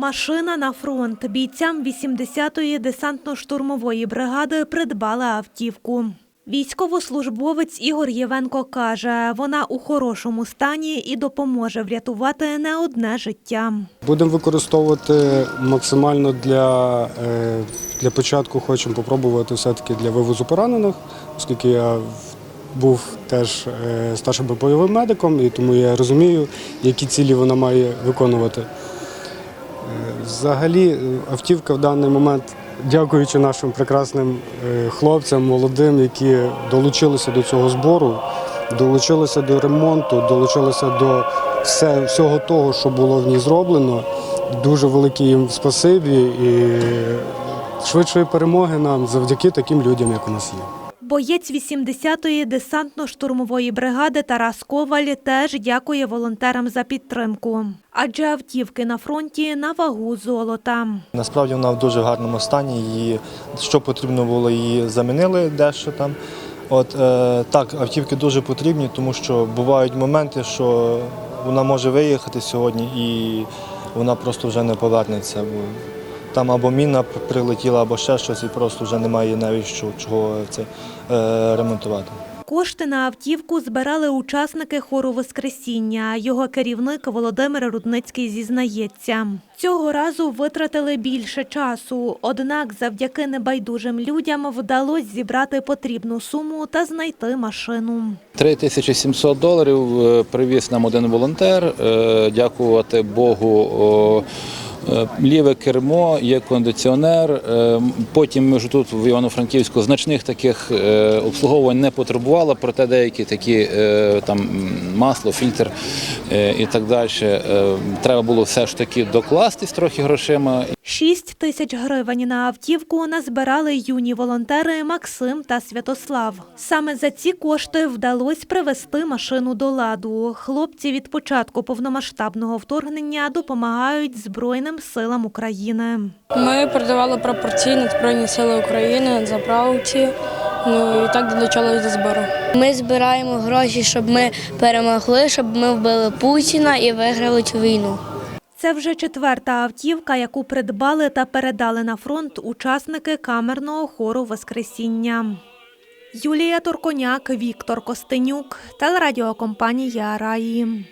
Машина на фронт. Бійцям 80-ї десантно-штурмової бригади придбали автівку. Військовослужбовець Ігор Євенко каже, вона у хорошому стані і допоможе врятувати не одне життя. Будемо використовувати максимально для, е, для початку. Хочемо попробувати все-таки для вивозу поранених, оскільки я був теж е, старшим бойовим медиком, і тому я розумію, які цілі вона має виконувати. Е, Взагалі, е, автівка в даний момент, дякуючи нашим прекрасним е, хлопцям, молодим, які долучилися до цього збору, долучилися до ремонту, долучилися до всього того, що було в ній зроблено. Дуже велике їм спасибі і швидшої перемоги нам завдяки таким людям, як у нас є. Боєць 80-ї десантно-штурмової бригади Тарас Коваль теж дякує волонтерам за підтримку. Адже автівки на фронті на вагу золота. Насправді вона в дуже гарному стані. Її, що потрібно було, її замінили дещо там. От е, так, автівки дуже потрібні, тому що бувають моменти, що вона може виїхати сьогодні і вона просто вже не повернеться. Там або міна прилетіла, або ще щось, і просто вже немає навіть що, чого це е, ремонтувати. Кошти на автівку збирали учасники хору Воскресіння. Його керівник Володимир Рудницький зізнається. Цього разу витратили більше часу, однак завдяки небайдужим людям вдалося зібрати потрібну суму та знайти машину. 3700 доларів е, привіз нам один волонтер. Е, Дякувати Богу. Е, Ліве кермо, є кондиціонер. Е, Потім ми ж тут в Івано-Франківську значних таких е, обслуговувань не потребувало, проте деякі такі там масло, фільтр і так далі. Треба було все ж таки докластись трохи грошима. 6 тисяч гривень на автівку назбирали юні волонтери Максим та Святослав. Саме за ці кошти вдалося привести машину до ладу. Хлопці від початку повномасштабного вторгнення допомагають Збройним силам України. Ми передавали пропорційно Збройні Сили України, заправці, ну і так долучалися до збору. Ми збираємо гроші, щоб ми перемогли, щоб ми вбили Путіна і виграли цю війну. Це вже четверта автівка, яку придбали та передали на фронт учасники камерного хору Воскресіння. Юлія Турконяк, Віктор Костенюк, телерадіокомпанія Раї.